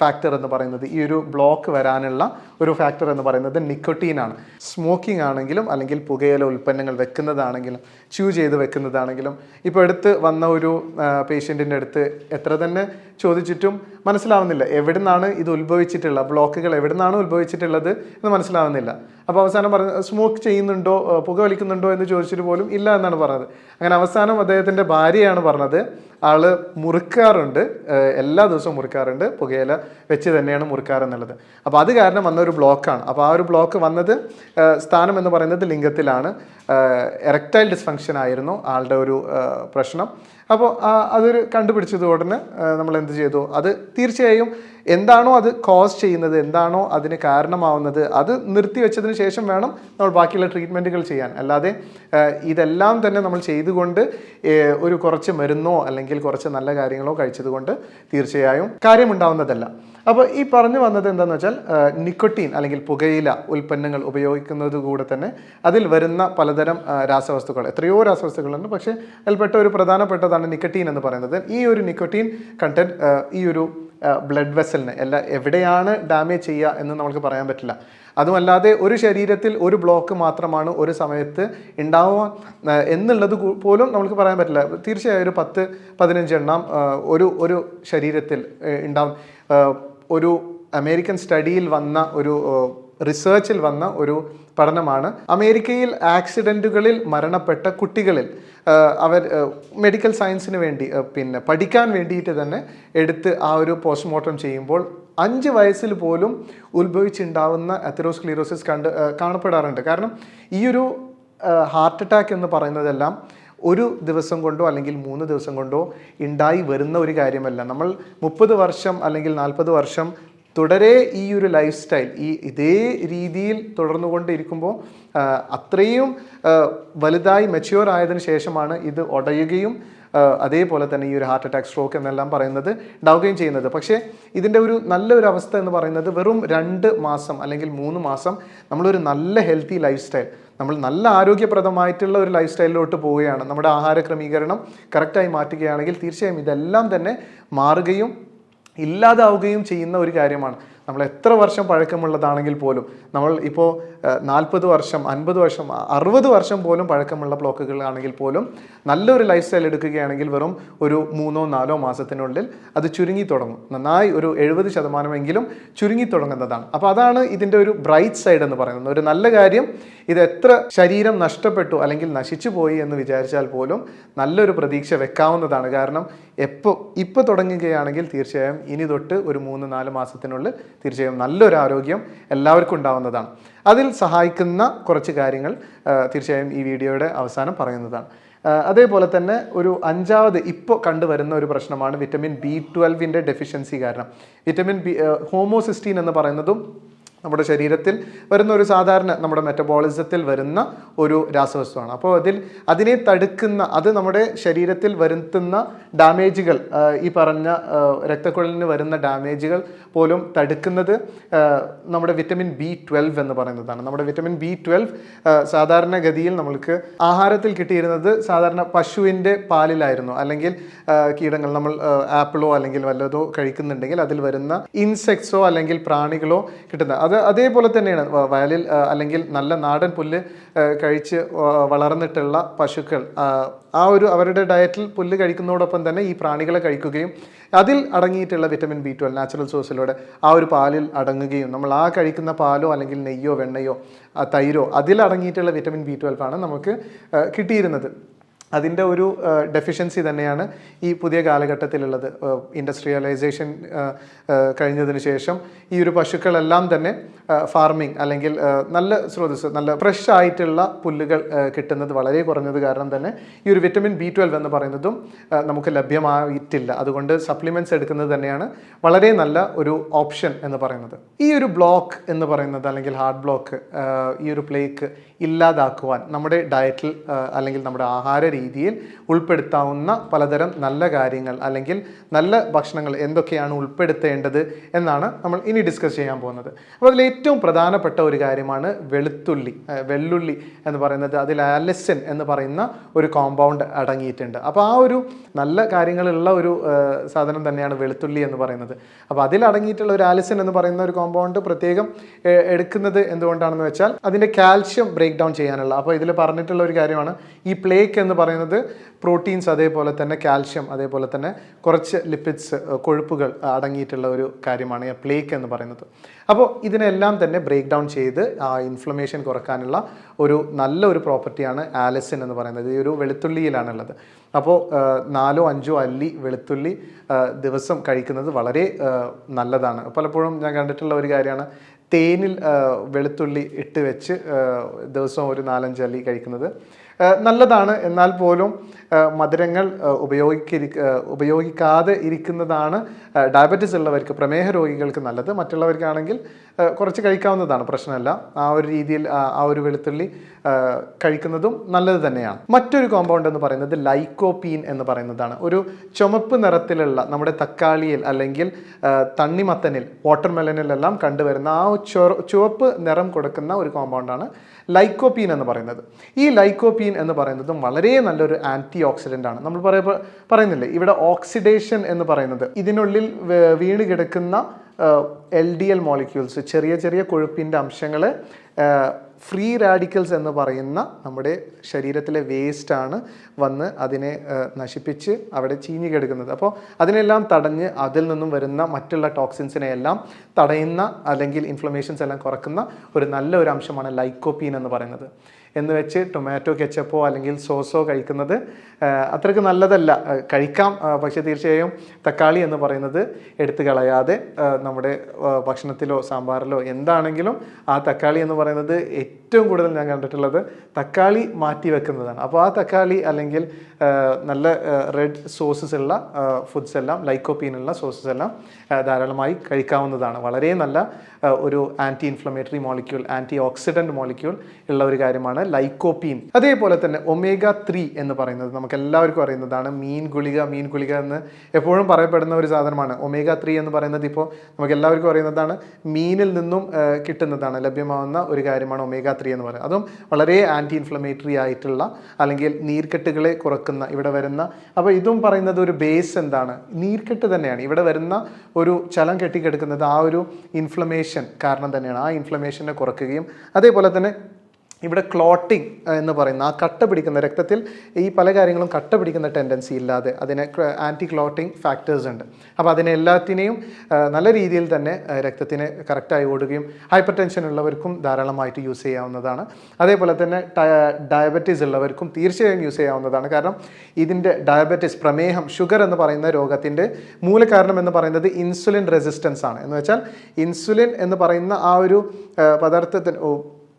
ഫാക്ടർ എന്ന് പറയുന്നത് ഈ ഒരു ബ്ലോക്ക് വരാനുള്ള ഒരു ഫാക്ടർ എന്ന് പറയുന്നത് നിക്കോട്ടീനാണ് സ്മോക്കിംഗ് ആണെങ്കിലും അല്ലെങ്കിൽ പുകയില ഉൽപ്പന്നങ്ങൾ വെക്കുന്നതാണെങ്കിലും ച്യൂ ചെയ്ത് വെക്കുന്നതാണെങ്കിലും ഇപ്പോൾ അടുത്ത് വന്ന ഒരു പേഷ്യന്റിന്റെ അടുത്ത് എത്ര തന്നെ ചോദിച്ചിട്ടും മനസ്സിലാവുന്നില്ല. എവിടെ നിന്നാണ് ഇത് ഉത്ഭവിച്ചിട്ടുള്ളത് ബ്ലോക്കുകൾ എവിടെ നിന്നാണ് ഉത്ഭവിച്ചിട്ടുള്ളത് എന്ന് മനസ്സിലാവുന്നില്ല. അപ്പോൾ അവസാനം പറഞ്ഞ സ്മോക്ക് ചെയ്യുന്നുണ്ടോ പുക വലിക്കുന്നുണ്ടോ എന്ന് ചോദിച്ചിട്ട് പോലും ഇല്ല എന്നാണ് പറഞ്ഞത്. അങ്ങനെ അവസാനം അദ്ദേഹത്തിന്റെ ഭാര്യയാണ് പറഞ്ഞത് ആൾ മുറുക്കാറുണ്ട്. എല്ലാ ദിവസവും മുറുക്കാറുണ്ട്. പുകയില വെച്ച് തന്നെയാണ് മുറുക്കാറെന്നുള്ളത്. അപ്പോൾ അത് കാരണം വന്ന ഒരു ബ്ലോക്കാണ്. അപ്പോൾ ആ ഒരു ബ്ലോക്ക് വന്നത് സ്ഥാനം എന്ന് പറയുന്നത് ലിംഗത്തിലാണ്. എറക്റ്റൈൽ ഡിസ്ഫങ്ഷൻ ആയിരുന്നു ആളുടെ ഒരു പ്രശ്നം. അപ്പോൾ അതൊരു കണ്ടുപിടിച്ചത് ഉടനെ നമ്മൾ എന്ത് ചെയ്തു? അത് തീർച്ചയായും എന്താണോ അത് കോസ് ചെയ്യുന്നത് എന്താണോ അതിന് കാരണമാവുന്നത് അത് നിർത്തി വെച്ചതിന് ശേഷം വേണം നമ്മൾ ബാക്കിയുള്ള ട്രീറ്റ്മെന്റുകൾ ചെയ്യാൻ. അല്ലാതെ ഇതെല്ലാം തന്നെ നമ്മൾ ചെയ്തുകൊണ്ട് ഒരു കുറച്ച് മരുന്നോ അല്ലെങ്കിൽ കുറച്ച് നല്ല കാര്യങ്ങളോ കഴിച്ചതുകൊണ്ട് തീർച്ചയായും കാര്യമുണ്ടാവുന്നതല്ല. അപ്പോൾ ഈ പറഞ്ഞു വന്നത് എന്താണെന്ന് വെച്ചാൽ നിക്കോട്ടീൻ അല്ലെങ്കിൽ പുകയില ഉൽപ്പന്നങ്ങൾ ഉപയോഗിക്കുന്നത് കൂടെ തന്നെ അതിൽ വരുന്ന പലതരം രാസവസ്തുക്കൾ. എത്രയോ രാസവസ്തുക്കളുണ്ട്. പക്ഷേ അതിൽപ്പെട്ട ഒരു പ്രധാനപ്പെട്ടതാണ് നിക്കോട്ടീൻ എന്ന് പറയുന്നത്. ഈ ഒരു നിക്കോട്ടീൻ കണ്ടന്റ് ഈ ഒരു ബ്ലഡ് വെസലിന് എല്ലാ എവിടെയാണ് ഡാമേജ് ചെയ്യുക എന്ന് നമുക്ക് പറയാൻ പറ്റില്ല. അതുമല്ലാതെ ഒരു ശരീരത്തിൽ ഒരു ബ്ലോക്ക് മാത്രമാണ് ഒരു സമയത്ത് ഉണ്ടാവുക എന്നുള്ളത് പോലും നമുക്ക് പറയാൻ പറ്റില്ല. തീർച്ചയായും ഒരു പത്ത് പതിനഞ്ച് എണ്ണം ഒരു ഒരു ശരീരത്തിൽ ഉണ്ടാവും. ഒരു അമേരിക്കൻ സ്റ്റഡിയിൽ വന്ന ഒരു റിസർച്ചിൽ വന്ന ഒരു പഠനമാണ്. അമേരിക്കയിൽ ആക്സിഡന്റുകളിൽ മരണപ്പെട്ട കുട്ടികളിൽ അവർ മെഡിക്കൽ സയൻസിന് വേണ്ടി പിന്നെ പഠിക്കാൻ വേണ്ടിയിട്ട് തന്നെ എടുത്ത് ആ ഒരു പോസ്റ്റ്മോർട്ടം ചെയ്യുമ്പോൾ അഞ്ച് വയസ്സിൽ പോലും ഉത്ഭവിച്ചുണ്ടാവുന്ന അത്തറോസ്ക്ലീറോസിസ് കണ്ട് കാണപ്പെടാറുണ്ട്. കാരണം ഈ ഒരു ഹാർട്ട് അറ്റാക്ക് എന്ന് പറയുന്നതെല്ലാം ഒരു ദിവസം കൊണ്ടോ അല്ലെങ്കിൽ മൂന്ന് ദിവസം കൊണ്ടോ ഉണ്ടായി വരുന്ന ഒരു കാര്യമല്ല. നമ്മൾ മുപ്പത് വർഷം അല്ലെങ്കിൽ നാൽപ്പത് വർഷം തുടരെ ഈ ഒരു ലൈഫ് സ്റ്റൈൽ ഈ ഇതേ രീതിയിൽ തുടർന്നു കൊണ്ടിരിക്കുമ്പോൾ അത്രയും വലുതായി മെച്യൂർ ആയതിനു ശേഷമാണ് ഇത് ഉടയുകയും അതേപോലെ തന്നെ ഈ ഒരു ഹാർട്ട് അറ്റാക്ക് സ്ട്രോക്ക് എന്നെല്ലാം പറയുന്നത് ഉണ്ടാവുകയും ചെയ്യുന്നത്. പക്ഷേ ഇതിന്റെ ഒരു നല്ലൊരു അവസ്ഥ എന്ന് പറയുന്നത് വെറും രണ്ട് മാസം അല്ലെങ്കിൽ മൂന്ന് മാസം നമ്മളൊരു നല്ല ഹെൽത്തി ലൈഫ് സ്റ്റൈൽ നമ്മൾ നല്ല ആരോഗ്യപ്രദമായിട്ടുള്ള ഒരു ലൈഫ് സ്റ്റൈലിലോട്ട് പോവുകയാണ്. നമ്മുടെ ആഹാര ക്രമീകരണം കറക്റ്റായി മാറ്റുകയാണെങ്കിൽ തീർച്ചയായും ഇതെല്ലാം തന്നെ മാറുകയും ഇല്ലാതാവുകയും ചെയ്യുന്ന ഒരു കാര്യമാണ്. നമ്മൾ എത്ര വർഷം പഴക്കമുള്ളതാണെങ്കിൽ പോലും നമ്മൾ ഇപ്പോൾ നാൽപ്പത് വർഷം അൻപത് വർഷം അറുപത് വർഷം പോലും പഴക്കമുള്ള ബ്ലോക്കുകളാണെങ്കിൽ പോലും നല്ലൊരു ലൈഫ് സ്റ്റൈൽ എടുക്കുകയാണെങ്കിൽ വെറും ഒരു മൂന്നോ നാലോ മാസത്തിനുള്ളിൽ അത് ചുരുങ്ങി തുടങ്ങും. നന്നായി ഒരു എഴുപത് ശതമാനമെങ്കിലും ചുരുങ്ങി തുടങ്ങുന്നതാണ്. അപ്പോൾ അതാണ് ഇതിന്റെ ഒരു ബ്രൈറ്റ് സൈഡ് എന്ന് പറയുന്നത്. ഒരു നല്ല കാര്യം ഇത് എത്ര ശരീരം നഷ്ടപ്പെട്ടു അല്ലെങ്കിൽ നശിച്ചു പോയി എന്ന് വിചാരിച്ചാൽ പോലും നല്ലൊരു പ്രതീക്ഷ വെക്കാവുന്നതാണ്. കാരണം എപ്പോൾ ഇപ്പോൾ തുടങ്ങുകയാണെങ്കിൽ തീർച്ചയായും ഇനി തൊട്ട് ഒരു മൂന്ന് നാല് മാസത്തിനുള്ളിൽ തീർച്ചയായും നല്ലൊരു ആരോഗ്യം എല്ലാവർക്കും ഉണ്ടാവുന്നതാണ്. അതിൽ സഹായിക്കുന്ന കുറച്ച് കാര്യങ്ങൾ തീർച്ചയായും ഈ വീഡിയോയുടെ അവസാനം പറയുന്നതാണ്. അതേപോലെ തന്നെ ഒരു അഞ്ചാമത് ഇപ്പോൾ കണ്ടുവരുന്ന ഒരു പ്രശ്നമാണ് വിറ്റമിൻ ബി ട്വൽവിന്റെ ഡെഫിഷ്യൻസി കാരണം. വിറ്റമിൻ ബി ഹോമോസിസ്റ്റീൻ എന്ന് പറയുന്നതും നമ്മുടെ ശരീരത്തിൽ വരുന്ന ഒരു സാധാരണ നമ്മുടെ മെറ്റബോളിസത്തിൽ വരുന്ന ഒരു രാസവസ്തുവാണ്. അപ്പോൾ അതിൽ അതിനെ തടുക്കുന്ന അത് നമ്മുടെ ശരീരത്തിൽ വരുത്തുന്ന ഡാമേജുകൾ ഈ പറഞ്ഞ രക്തക്കുഴലിന് വരുന്ന ഡാമേജുകൾ പോലും തടുക്കുന്നത് നമ്മുടെ വിറ്റമിൻ ബി ട്വൽവ് എന്ന് പറയുന്നതാണ്. നമ്മുടെ വിറ്റമിൻ ബി ട്വൽവ് സാധാരണഗതിയിൽ നമ്മൾക്ക് ആഹാരത്തിൽ കിട്ടിയിരുന്നത് സാധാരണ പശുവിന്റെ പാലിലായിരുന്നു. അല്ലെങ്കിൽ കീടങ്ങൾ നമ്മൾ ആപ്പിളോ അല്ലെങ്കിൽ വല്ലതോ കഴിക്കുന്നുണ്ടെങ്കിൽ അതിൽ വരുന്ന ഇൻസെക്ട്സോ അല്ലെങ്കിൽ പ്രാണികളോ കിട്ടുന്ന അത് അതേപോലെ തന്നെയാണ്. വയലിൽ അല്ലെങ്കിൽ നല്ല നാടൻ പുല്ല് കഴിച്ച് വളർന്നിട്ടുള്ള പശുക്കൾ ആ, ഒരു അവരുടെ ഡയറ്റിൽ പുല്ല് കഴിക്കുന്നതോടൊപ്പം തന്നെ ഈ പ്രാണികളെ കഴിക്കുകയും അതിൽ അടങ്ങിയിട്ടുള്ള വിറ്റമിൻ ബി ട്വൽവ് നാച്ചുറൽ സോഴ്സിലൂടെ ആ ഒരു പാലിൽ അടങ്ങുകയും നമ്മൾ ആ കഴിക്കുന്ന പാലോ അല്ലെങ്കിൽ നെയ്യോ വെണ്ണയോ തൈരോ അതിൽ അടങ്ങിയിട്ടുള്ള വിറ്റമിൻ ബി ട്വൽവ് ആണ് നമുക്ക് കിട്ടിയിരുന്നത്. അതിന്റെ ഒരു ഡെഫിഷ്യൻസി തന്നെയാണ് ഈ പുതിയ കാലഘട്ടത്തിലുള്ളത്. ഇൻഡസ്ട്രിയലൈസേഷൻ കഴിഞ്ഞതിന് ശേഷം ഈ ഒരു പശുക്കളെല്ലാം തന്നെ ഫാർമിംഗ് അല്ലെങ്കിൽ നല്ല സ്രോതസ് നല്ല ഫ്രഷ് ആയിട്ടുള്ള പുല്ലുകൾ കിട്ടുന്നത് വളരെ കുറഞ്ഞത് കാരണം തന്നെ ഈ ഒരു വിറ്റമിൻ ബി ട്വൽവ് എന്ന് പറയുന്നതും നമുക്ക് ലഭ്യമായിട്ടില്ല. അതുകൊണ്ട് സപ്ലിമെന്റ്സ് എടുക്കുന്നത് തന്നെയാണ് വളരെ നല്ല ഒരു ഓപ്ഷൻ എന്ന് പറയുന്നത്. ഈ ഒരു ബ്ലോക്ക് എന്ന് പറയുന്നത് അല്ലെങ്കിൽ ഹാർട്ട് ബ്ലോക്ക് ഈ ഒരു പ്ലേക്ക് ഇല്ലാതാക്കുവാൻ നമ്മുടെ ഡയറ്റിൽ അല്ലെങ്കിൽ നമ്മുടെ ആഹാര രീതിയിൽ ഉൾപ്പെടുത്താവുന്ന പലതരം നല്ല കാര്യങ്ങൾ അല്ലെങ്കിൽ നല്ല ഭക്ഷണങ്ങൾ എന്തൊക്കെയാണ് ഉൾപ്പെടുത്തേണ്ടത് എന്നാണ് നമ്മൾ ഇനി ഡിസ്കസ് ചെയ്യാൻ പോകുന്നത്. അപ്പോൾ അതിൽ ഏറ്റവും പ്രധാനപ്പെട്ട ഒരു കാര്യമാണ് വെളുത്തുള്ളി വെള്ളുള്ളി എന്ന് പറയുന്നത് അതിൽ ആലസ്യൻ എന്ന് പറയുന്ന ഒരു കോമ്പൗണ്ട് അടങ്ങിയിട്ടുണ്ട്. അപ്പോൾ ആ ഒരു നല്ല കാര്യങ്ങളുള്ള ഒരു സാധനം തന്നെയാണ് വെളുത്തുള്ളി എന്ന് പറയുന്നത്. അപ്പോൾ അതിൽ അടങ്ങിയിട്ടുള്ള ഒരു ആലസ്യൻ എന്ന് പറയുന്ന ഒരു കോമ്പൗണ്ട് പ്രത്യേകം എടുക്കുന്നത് എന്തുകൊണ്ടാണെന്ന് വെച്ചാൽ അതിന്റെ കാൽഷ്യം ഡൗൺ ചെയ്യാനുള്ള. അപ്പോൾ ഇതിൽ പറഞ്ഞിട്ടുള്ള ഒരു കാര്യമാണ് ഈ പ്ലേക്ക് എന്ന് പറയുന്നത് പ്രോട്ടീൻസ് അതേപോലെ തന്നെ കാൽഷ്യം അതേപോലെ തന്നെ കുറച്ച് ലിപ്പിഡ്സ് കൊഴുപ്പുകൾ അടങ്ങിയിട്ടുള്ള ഒരു കാര്യമാണ് ഈ പ്ലേക്ക് എന്ന് പറയുന്നത്. അപ്പോൾ ഇതിനെല്ലാം തന്നെ ബ്രേക്ക് ഡൗൺ ചെയ്ത് ഇൻഫ്ലമേഷൻ കുറക്കാനുള്ള ഒരു നല്ല ഒരു പ്രോപ്പർട്ടിയാണ് ആലസിൻ എന്ന് പറയുന്നത്. ഈ ഒരു വെളുത്തുള്ളിയിലാണുള്ളത്. അപ്പോൾ നാലോ അഞ്ചോ അല്ലി വെളുത്തുള്ളി ദിവസം കഴിക്കുന്നത് വളരെ നല്ലതാണ്. പലപ്പോഴും ഞാൻ കണ്ടിട്ടുള്ള ഒരു കാര്യമാണ് തേനിൽ വെളുത്തുള്ളി ഇട്ട് വെച്ച് ദിവസവും ഒരു നാലഞ്ച് അല്ലി കഴിക്കുന്നത്. നല്ലതാണ്. എന്നാൽ പോലും മധുരങ്ങൾ ഉപയോഗിക്കരി ഉപയോഗിക്കാതെ ഇരിക്കുന്നതാണ് ഡയബറ്റിസ് ഉള്ളവർക്ക് പ്രമേഹ രോഗികൾക്ക് നല്ലത്. മറ്റുള്ളവർക്കാണെങ്കിൽ കുറച്ച് കഴിക്കാവുന്നതാണ് പ്രശ്നമല്ല. ആ ഒരു രീതിയിൽ ആ ഒരു വെളുത്തുള്ളി കഴിക്കുന്നതും നല്ലത് തന്നെയാണ്. മറ്റൊരു കോമ്പൗണ്ട് എന്ന് പറയുന്നത് ലൈക്കോപീൻ എന്ന് പറയുന്നതാണ്. ഒരു ചുമപ്പ് നിറത്തിലുള്ള നമ്മുടെ തക്കാളിയിൽ അല്ലെങ്കിൽ തണ്ണിമത്തനിൽ വാട്ടർമെലനിലെല്ലാം കണ്ടുവരുന്ന ആ ചുവപ്പ് നിറം കൊടുക്കുന്ന ഒരു കോമ്പൗണ്ടാണ് ലൈക്കോപീൻ എന്ന് പറയുന്നത്. ഈ ലൈക്കോപ്പീൻ എന്ന് പറയുന്നതും വളരെ നല്ലൊരു ആന്റി ഓക്സിഡന്റ് ആണ്. നമ്മൾ പറയുമ്പോൾ പറയുന്നില്ലേ ഇവിടെ ഓക്സിഡേഷൻ എന്ന് പറയുന്നത് ഇതിനുള്ളിൽ വീണ് കിടക്കുന്ന എൽ ഡി എൽ മോളിക്യൂൾസ് ചെറിയ ചെറിയ കൊഴുപ്പിന്റെ അംശങ്ങൾ ഫ്രീ റാഡിക്കൽസ് എന്ന് പറയുന്ന നമ്മുടെ ശരീരത്തിലെ വേസ്റ്റാണ് വന്ന് അതിനെ നശിപ്പിച്ച് അവിടെ ചീഞ്ഞു കിടക്കുന്നത്. അപ്പോൾ അതിനെല്ലാം തടഞ്ഞ് അതിൽ നിന്നും വരുന്ന മറ്റുള്ള ടോക്സിൻസിനെ എല്ലാം തടയുന്ന അല്ലെങ്കിൽ ഇൻഫ്ലമേഷൻസ് എല്ലാം കുറക്കുന്ന ഒരു നല്ല ഒരു അംശമാണ് ലൈക്കോപ്പീൻ എന്ന് പറയുന്നത്. എന്ന് വെച്ച് ടൊമാറ്റോ കെച്ചപ്പോ അല്ലെങ്കിൽ സോസോ കഴിക്കുന്നത് അത്രയ്ക്ക് നല്ലതല്ല. കഴിക്കാം. പക്ഷേ തീർച്ചയായും തക്കാളി എന്ന് പറയുന്നത് എടുത്തു കളയാതെ നമ്മുടെ ഭക്ഷണത്തിലോ സാമ്പാറിലോ എന്താണെങ്കിലും ആ തക്കാളി എന്ന് പറയുന്നത് ഏറ്റവും കൂടുതൽ ഞാൻ കണ്ടിട്ടുള്ളത് തക്കാളി മാറ്റി വെക്കുന്നതാണ്. അപ്പോൾ ആ തക്കാളി അല്ലെങ്കിൽ നല്ല റെഡ് സോസസ് ഉള്ള ഫുഡ്സ് എല്ലാം ലൈക്കോപ്പീനുള്ള സോസസ് എല്ലാം ധാരാളമായി കഴിക്കാവുന്നതാണ്. വളരെ നല്ല ഒരു anti inflammatory molecule antioxidant molecule ഉള്ള ഒരു കാര്യമാണ് ലൈക്കോപ്പീൻ അതേപോലെ തന്നെ ഒമേഗ ത്രീ എന്ന് പറയുന്നത് നമുക്ക് എല്ലാവർക്കും അറിയുന്നതാണ് മീൻ ഗുളിക മീൻ ഗുളിക എന്ന് എപ്പോഴും പറയപ്പെടുന്ന ഒരു സാധനമാണ്. ഒമേഗ ത്രീ എന്ന് പറയുന്നത് ഇപ്പോൾ നമുക്ക് എല്ലാവർക്കും അറിയുന്നതാണ് മീനിൽ നിന്നും കിട്ടുന്നതാണ് ലഭ്യമാവുന്ന ഒരു കാര്യമാണ് ഒമേഗ ത്രീ എന്ന് പറയുന്നത്. അതും വളരെ ആന്റി ഇൻഫ്ലമേറ്ററി ആയിട്ടുള്ള അല്ലെങ്കിൽ നീർക്കെട്ടുകളെ കുറക്കുന്ന ഇവിടെ വരുന്ന അപ്പോൾ ഇതും പറയുന്നത് ഒരു ബേസ് എന്താണ്? നീർക്കെട്ട് തന്നെയാണ്. ഇവിടെ വരുന്ന ഒരു ചലം കെട്ടിക്കെടുക്കുന്നത് ആ ഒരു ഇൻഫ്ലമേഷൻ കാരണം തന്നെയാണ്. ആ ഇൻഫ്ലമേഷനെ കുറക്കുകയും അതേപോലെ തന്നെ ഇവിടെ ക്ലോട്ടിംഗ് എന്ന് പറയുന്ന ആ കട്ട പിടിക്കുന്ന രക്തത്തിൽ ഈ പല കാര്യങ്ങളും കട്ട പിടിക്കുന്ന ടെൻഡൻസി ഇല്ലാതെ അതിന് ആന്റി ക്ലോട്ടിംഗ് ഫാക്ടേഴ്സ് ഉണ്ട്. അപ്പോൾ അതിനെ എല്ലാത്തിനെയും നല്ല രീതിയിൽ തന്നെ രക്തത്തിന് കറക്റ്റായി ഓടുകയും ഹൈപ്പർ ടെൻഷൻ ഉള്ളവർക്കും ധാരാളമായിട്ട് യൂസ് ചെയ്യാവുന്നതാണ്. അതേപോലെ തന്നെ ഡയബറ്റീസ് ഉള്ളവർക്കും തീർച്ചയായും യൂസ് ചെയ്യാവുന്നതാണ്. കാരണം ഇതിന്റെ ഡയബറ്റിസ് പ്രമേഹം ഷുഗർ എന്ന് പറയുന്ന രോഗത്തിന്റെ മൂലകാരണം എന്ന് പറയുന്നത് ഇൻസുലിൻ റെസിസ്റ്റൻസ് ആണ്. എന്ന് വെച്ചാൽ ഇൻസുലിൻ എന്ന് പറയുന്ന ആ ഒരു പദാർത്ഥത്തിന്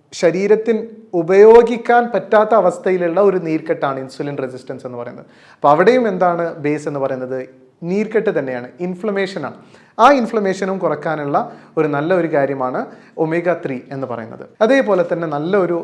ഓ, ശരീരത്തിന് ഉപയോഗിക്കാൻ പറ്റാത്ത അവസ്ഥയിലുള്ള ഒരു നീർക്കെട്ടാണ് ഇൻസുലിൻ റെസിസ്റ്റൻസ് എന്ന് പറയുന്നത്. അപ്പോൾ അവിടെയും എന്താണ് ബേസ് എന്ന് പറയുന്നത്? നീർക്കെട്ട് തന്നെയാണ്. ഇൻഫ്ലമേഷനാണ് ആ ഇൻഫ്ലമേഷനും കുറക്കാനുള്ള ഒരു നല്ല ഒരു കാര്യമാണ് ഒമേഗ ത്രീ എന്ന് പറയുന്നത്. അതേപോലെ തന്നെ നല്ലൊരു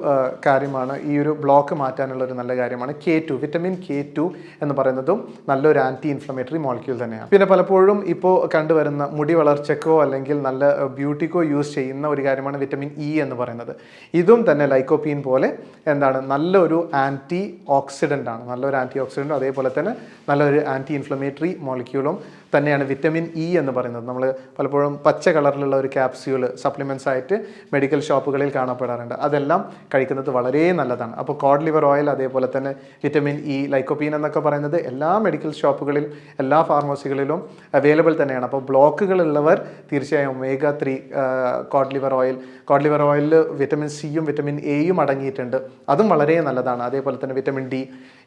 കാര്യമാണ് ഈ ഒരു ബ്ലോക്ക് മാറ്റാനുള്ള ഒരു നല്ല കാര്യമാണ് K two vitamin K two എന്ന് പറയുന്നതും നല്ലൊരു ആന്റി ഇൻഫ്ലമേറ്ററി മോളിക്യൂൾ തന്നെയാണ്. പിന്നെ പലപ്പോഴും ഇപ്പോൾ കണ്ടുവരുന്ന മുടി വളർച്ചക്കോ അല്ലെങ്കിൽ നല്ല ബ്യൂട്ടിക്കോ യൂസ് ചെയ്യുന്ന ഒരു കാര്യമാണ് വിറ്റമിൻ ഇ എന്ന് പറയുന്നത്. ഇതും തന്നെ ലൈക്കോപ്പീൻ പോലെ എന്താണ് നല്ലൊരു ആന്റി ഓക്സിഡന്റ് ആണ്. നല്ലൊരു ആന്റി ഓക്സിഡന്റും അതേപോലെ തന്നെ നല്ലൊരു ആന്റി ഇൻഫ്ലമേറ്ററി മോളിക്യൂളും തന്നെയാണ് വിറ്റമിൻ ഇ എന്ന് പറയുന്നത്. നമ്മൾ പലപ്പോഴും പച്ച കളറിലുള്ള ഒരു ക്യാപ്സ്യൂൾ സപ്ലിമെന്റ്സ് ആയിട്ട് മെഡിക്കൽ ഷോപ്പുകളിൽ കാണപ്പെടാറുണ്ട്. അതെല്ലാം കഴിക്കുന്നത് വളരെ നല്ലതാണ്. അപ്പോൾ കോഡ് ലിവർ ഓയിൽ അതേപോലെ തന്നെ വിറ്റമിൻ ഇ ലൈക്കോപ്പീൻ എന്നൊക്കെ പറയുന്നത് എല്ലാ മെഡിക്കൽ ഷോപ്പുകളിൽ എല്ലാ ഫാർമസികളിലും അവൈലബിൾ തന്നെയാണ്. അപ്പോൾ ബ്ലോക്കുകളുള്ളവർ തീർച്ചയായും omega three cod liver oil cod liver ഓയിലിൽ വിറ്റമിൻ സിയും വിറ്റമിൻ എയും അടങ്ങിയിട്ടുണ്ട്. അതും വളരെ നല്ലതാണ്. അതേപോലെ തന്നെ വിറ്റമിൻ ഡി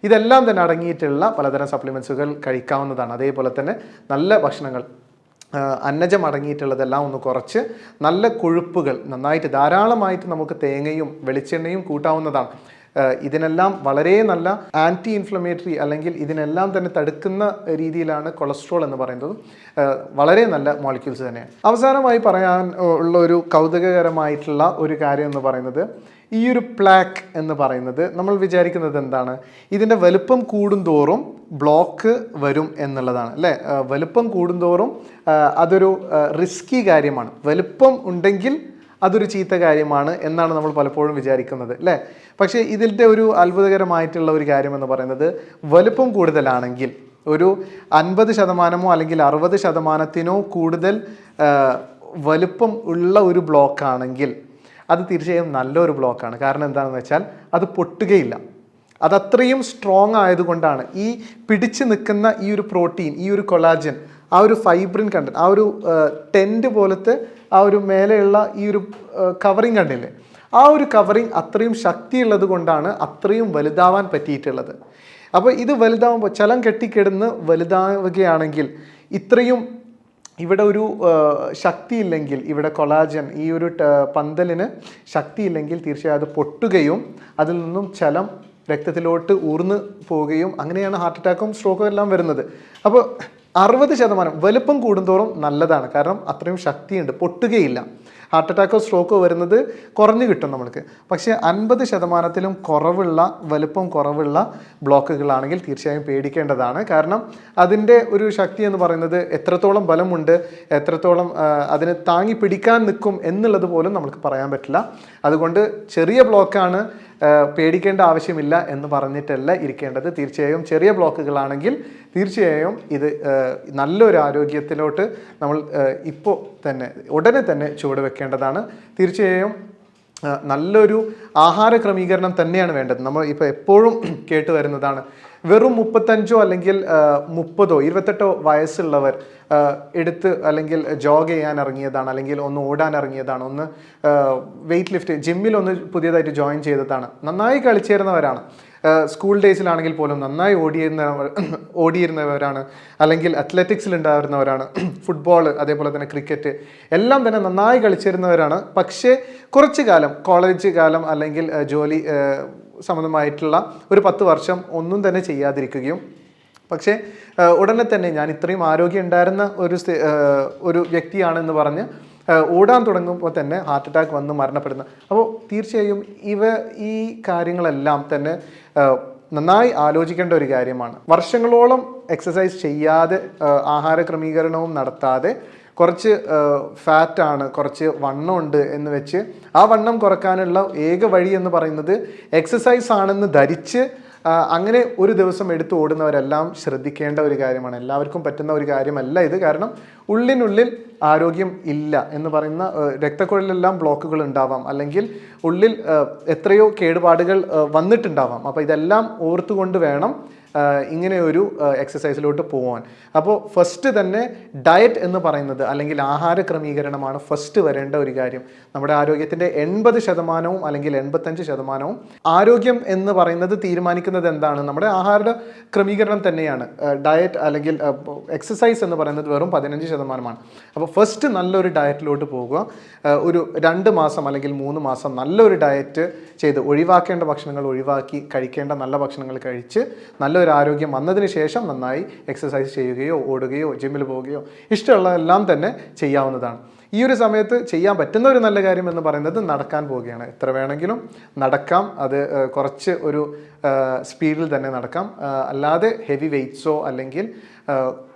ഇതെല്ലാം തന്നെ അടങ്ങിയിട്ടുള്ള പലതരം സപ്ലിമെൻസുകൾ കഴിക്കാവുന്നതാണ്. അതേപോലെ തന്നെ നല്ല ഭക്ഷണങ്ങൾ അന്നജം അടങ്ങിയിട്ടുള്ളതെല്ലാം ഒന്ന് കുറച്ച് നല്ല കൊഴുപ്പുകൾ നന്നായിട്ട് ധാരാളമായിട്ട് നമുക്ക് തേങ്ങയും വെളിച്ചെണ്ണയും കൂട്ടാവുന്നതാണ്. ഇതിനെല്ലാം വളരെ നല്ല ആന്റി ഇൻഫ്ലമേറ്ററി അല്ലെങ്കിൽ ഇതിനെല്ലാം തന്നെ തടുക്കുന്ന രീതിയിലാണ് കൊളസ്ട്രോൾ എന്ന് പറയുന്നത്. വളരെ നല്ല മോളിക്യൂൾസ് തന്നെയാണ്. അവസാനമായി പറയാൻ ഉള്ള ഒരു കൗതുകകരമായിട്ടുള്ള ഒരു കാര്യം എന്ന് പറയുന്നത് ഈ ഒരു പ്ലാക്ക് എന്ന് പറയുന്നത് നമ്മൾ വിചാരിക്കുന്നത് എന്താണ്? ഇതിന്റെ വലുപ്പം കൂടുന്തോറും ബ്ലോക്ക് വരും എന്നുള്ളതാണ് അല്ലേ? വലുപ്പം കൂടുന്തോറും അതൊരു റിസ്കി കാര്യമാണ്. വലുപ്പം ഉണ്ടെങ്കിൽ അതൊരു ചീത്ത കാര്യമാണ് എന്നാണ് നമ്മൾ പലപ്പോഴും വിചാരിക്കുന്നത് അല്ലേ? പക്ഷേ ഇതിന്റെ ഒരു അത്ഭുതകരമായിട്ടുള്ള ഒരു കാര്യം എന്ന് പറയുന്നത് വലുപ്പം കൂടുതലാണെങ്കിൽ ഒരു അൻപത് ശതമാനമോ അല്ലെങ്കിൽ അറുപത് ശതമാനത്തിനോ കൂടുതൽ വലുപ്പം ഉള്ള ഒരു ബ്ലോക്കാണെങ്കിൽ അത് തീർച്ചയായും നല്ലൊരു ബ്ലോക്കാണ് കാരണം എന്താണെന്ന് വെച്ചാൽ അത് പൊട്ടുകയില്ല. അതത്രയും സ്ട്രോങ് ആയതുകൊണ്ടാണ് ഈ പിടിച്ചു നിൽക്കുന്ന ഈ ഒരു പ്രോട്ടീൻ ഈ ഒരു കൊളാജൻ ആ ഒരു ഫൈബ്രിൻ കണ്ടന്റ് ആ ഒരു ടെന്റ് പോലത്തെ ആ ഒരു മേലെയുള്ള ഈ ഒരു കവറിങ് കണ്ടില്ലേ? ആ ഒരു കവറിങ് അത്രയും ശക്തിയുള്ളത് കൊണ്ടാണ് അത്രയും വലുതാവാൻ പറ്റിയിട്ടുള്ളത്. അപ്പോൾ ഇത് വലുതാവുമ്പോൾ ചലം കെട്ടിക്കിടന്ന് വലുതാവുകയാണെങ്കിൽ ഇത്രയും ഇവിടെ ഒരു ശക്തി ശക്തിയില്ലെങ്കിൽ ഇവിടെ കൊളാജൻ ഈ ഒരു പന്തലിന് ശക്തിയില്ലെങ്കിൽ തീർച്ചയായും അത് പൊട്ടുകയും അതിൽ നിന്നും ചലം രക്തത്തിലോട്ട് ഊർന്ന് പോവുകയും അങ്ങനെയാണ് ഹാർട്ട് അറ്റാക്കും സ്ട്രോക്കും എല്ലാം വരുന്നത്. അപ്പോൾ അറുപത് ശതമാനം വലുപ്പം കൂടുന്തോറും നല്ലതാണ്. കാരണം അത്രയും ശക്തിയുണ്ട്. പൊട്ടുകയില്ല. ഹാർട്ട് അറ്റാക്കോ സ്ട്രോക്കോ വരുന്നത് കുറഞ്ഞു കിട്ടും നമ്മൾക്ക്. പക്ഷേ അൻപത് ശതമാനത്തിലും കുറവുള്ള വലുപ്പം കുറവുള്ള ബ്ലോക്കുകളാണെങ്കിൽ തീർച്ചയായും പേടിക്കേണ്ടതാണ്. കാരണം അതിന്റെ ഒരു ശക്തി എന്ന് പറയുന്നത് എത്രത്തോളം ബലമുണ്ട് എത്രത്തോളം അതിന് താങ്ങി പിടിക്കാൻ നിൽക്കും എന്നുള്ളത് പോലും നമുക്ക് പറയാൻ പറ്റില്ല. അതുകൊണ്ട് ചെറിയ ബ്ലോക്കാണ് പേടിക്കേണ്ട ആവശ്യമില്ല എന്ന് പറഞ്ഞിട്ടല്ല ഇരിക്കേണ്ടത്. തീർച്ചയായും ചെറിയ ബ്ലോക്കുകളാണെങ്കിൽ തീർച്ചയായും ഇത് നല്ലൊരു ആരോഗ്യത്തിലോട്ട് നമ്മൾ ഇപ്പോൾ തന്നെ ഉടനെ തന്നെ ചുവട് വെക്കേണ്ടതാണ്. തീർച്ചയായും നല്ലൊരു ആഹാര ക്രമീകരണം തന്നെയാണ് വേണ്ടത്. നമ്മൾ ഇപ്പോൾ എപ്പോഴും കേട്ട് വരുന്നതാണ്. വെറും മുപ്പത്തഞ്ചോ അല്ലെങ്കിൽ മുപ്പതോ ഇരുപത്തെട്ടോ വയസ്സുള്ളവർ എടുത്ത് അല്ലെങ്കിൽ ജോഗ് ചെയ്യാൻ ഇറങ്ങിയതാണ് അല്ലെങ്കിൽ ഒന്ന് ഓടാൻ ഇറങ്ങിയതാണ് ഒന്ന് വെയിറ്റ് ലിഫ്റ്റ് ജിമ്മിൽ ഒന്ന് പുതിയതായിട്ട് ജോയിൻ ചെയ്തതാണ് നന്നായി കളിച്ചേരുന്നവരാണ്. സ്കൂൾ ഡേയ്സിലാണെങ്കിൽ പോലും നന്നായി ഓടിയിരുന്ന ഓടിയിരുന്നവരാണ് അല്ലെങ്കിൽ അത്ലറ്റിക്സിൽ ഉണ്ടായിരുന്നവരാണ് ഫുട്ബോൾ അതേപോലെ തന്നെ ക്രിക്കറ്റ് എല്ലാം തന്നെ നന്നായി കളിച്ചിരുന്നവരാണ്. പക്ഷേ കുറച്ച് കാലം കോളേജ് കാലം അല്ലെങ്കിൽ ജോലി സംബന്ധമായിട്ടുള്ള ഒരു പത്ത് വർഷം ഒന്നും തന്നെ ചെയ്യാതിരിക്കുകയും പക്ഷേ ഉടനെ തന്നെ ഞാൻ ഇത്രയും ആരോഗ്യം ഉണ്ടായിരുന്ന ഒരു ഒരു വ്യക്തിയാണെന്ന് പറഞ്ഞ് ഓടാൻ തുടങ്ങുമ്പോൾ തന്നെ ഹാർട്ട് അറ്റാക്ക് വന്ന് മരണപ്പെടുന്ന. അപ്പോൾ തീർച്ചയായും ഇവ ഈ കാര്യങ്ങളെല്ലാം തന്നെ നന്നായി ആലോചിക്കേണ്ട ഒരു കാര്യമാണ്. വർഷങ്ങളോളം എക്സസൈസ് ചെയ്യാതെ ആഹാര ക്രമീകരണവും നടത്താതെ കുറച്ച് ഫാറ്റാണ് കുറച്ച് വണ്ണമുണ്ട് എന്ന് വെച്ച് ആ വണ്ണം കുറക്കാനുള്ള ഏക വഴി എന്ന് പറയുന്നത് എക്സസൈസ് ആണെന്ന് ധരിച്ച് അങ്ങനെ ഒരു ദിവസം എടുത്തു ഓടുന്നവരെല്ലാം ശ്രദ്ധിക്കേണ്ട ഒരു കാര്യമാണ്. എല്ലാവർക്കും പറ്റുന്ന ഒരു കാര്യമല്ല ഇത്. കാരണം ഉള്ളിനുള്ളിൽ ആരോഗ്യം ഇല്ല എന്ന് പറയുന്ന രക്തക്കുഴലെല്ലാം ബ്ലോക്കുകൾ ഉണ്ടാവാം. അല്ലെങ്കിൽ ഉള്ളിൽ എത്രയോ കേടുപാടുകൾ വന്നിട്ടുണ്ടാവാം. അപ്പോൾ ഇതെല്ലാം ഓർത്തുകൊണ്ട് വേണം ഇങ്ങനെ ഒരു എക്സസൈസിലോട്ട് പോകാൻ അപ്പോൾ ഫസ്റ്റ് തന്നെ ഡയറ്റ് എന്ന് പറയുന്നത് അല്ലെങ്കിൽ ആഹാര ക്രമീകരണമാണ് ഫസ്റ്റ് വരേണ്ട ഒരു കാര്യം. നമ്മുടെ ആരോഗ്യത്തിന്റെ എൺപത് ശതമാനവും അല്ലെങ്കിൽ എൺപത്തഞ്ച് ശതമാനവും ആരോഗ്യം എന്ന് പറയുന്നത് തീരുമാനിക്കുന്നത് എന്താണ്? നമ്മുടെ ആഹാര ക്രമീകരണം തന്നെയാണ്. ഡയറ്റ് അല്ലെങ്കിൽ എക്സസൈസ് എന്ന് പറയുന്നത് വെറും പതിനഞ്ച് ശതമാനമാണ്. അപ്പോൾ ഫസ്റ്റ് നല്ലൊരു ഡയറ്റിലോട്ട് പോകുക. ഒരു രണ്ട് മാസം അല്ലെങ്കിൽ മൂന്ന് മാസം നല്ലൊരു ഡയറ്റ് ചെയ്ത് ഒഴിവാക്കേണ്ട ഭക്ഷണങ്ങൾ ഒഴിവാക്കി കഴിക്കേണ്ട നല്ല ഭക്ഷണങ്ങൾ കഴിച്ച് നല്ലൊരു ആരോഗ്യം വന്നതിന് ശേഷം നന്നായി എക്സസൈസ് ചെയ്യുകയോ ഓടുകയോ ജിമ്മിൽ പോവുകയോ ഇഷ്ടമുള്ളതെല്ലാം തന്നെ ചെയ്യാവുന്നതാണ്. ഈ ഒരു സമയത്ത് ചെയ്യാൻ പറ്റുന്ന ഒരു നല്ല കാര്യം എന്ന് പറയുന്നത് നടക്കാൻ പോവുകയാണ്. എത്ര വേണമെങ്കിലും നടക്കാം. അത് കുറച്ച് ഒരു സ്പീഡിൽ തന്നെ നടക്കാം. അല്ലാതെ ഹെവി വെയ്റ്റ്സോ അല്ലെങ്കിൽ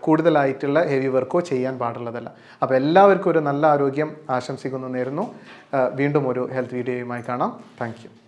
കൂടുതലായിട്ടുള്ള ഹെവി വർക്കോ ചെയ്യാൻ പാടുള്ളതല്ല. അപ്പോൾ എല്ലാവർക്കും ഒരു നല്ല ആരോഗ്യം ആശംസിക്കുന്നു നേരുന്നു. വീണ്ടും ഒരു ഹെൽത്ത് വീഡിയോയുമായി കാണാം. താങ്ക്